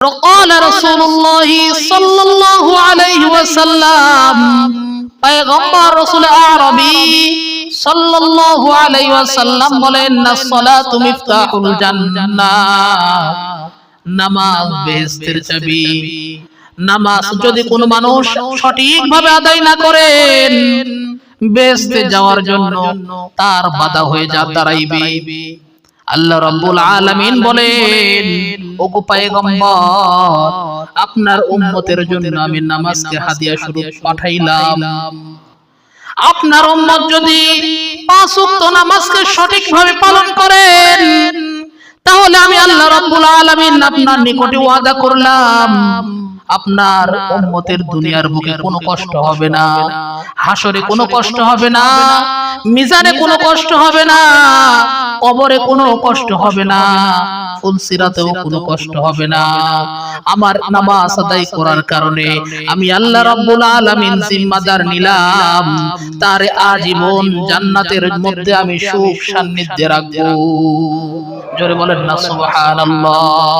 قال رسول الله صلى الله عليه وسلم পয়গম্বর রাসূল আরবি সাল্লাল্লাহু আলাইহি ওয়াসাল্লাম বলেন না সালাতু মিফতাহুল জান্নাহ নামাজ বেহেশতের চাবি নামাজ যদি কোনো মানুষ সঠিকভাবে আদায় না করেন বেহেশতে যাওয়ার জন্য তার বাধা হয়ে যা দাঁড়াইবে আল্লাহ রাব্বুল আলামিন বলেন আপনার উম্মতের জন্য আমি নামাজকে হাদিয়া স্বরূপ পাঠাইলাম। আপনার উম্মত যদি পাঁচ উক্ত নামাজকে সঠিক ভাবে পালন করেন, তাহলে আমি আল্লাহ রাব্বুল আলামিন আপনার নিকটে ওয়াদা করলাম। আপনার উম্মতের দুনিয়ার বুকে কোনো কষ্ট হবে না। হাসরে কোনো কষ্ট হবে না। মিজানে কোনো কষ্ট হবে না। কবরে কোনো কষ্ট হবে না। ফুলসিরাতেও কোনো কষ্ট হবে না। আমার নামাজ আদায় করার কারণে আমি আল্লাহ রাব্বুল আলামিন জিম্মাদার নিলাম। তার আজীবন জান্নাতের মধ্যে আমি সুখ সান্নিধ্যে রাখব। জোরে বলেন না সুবহানাল্লাহ।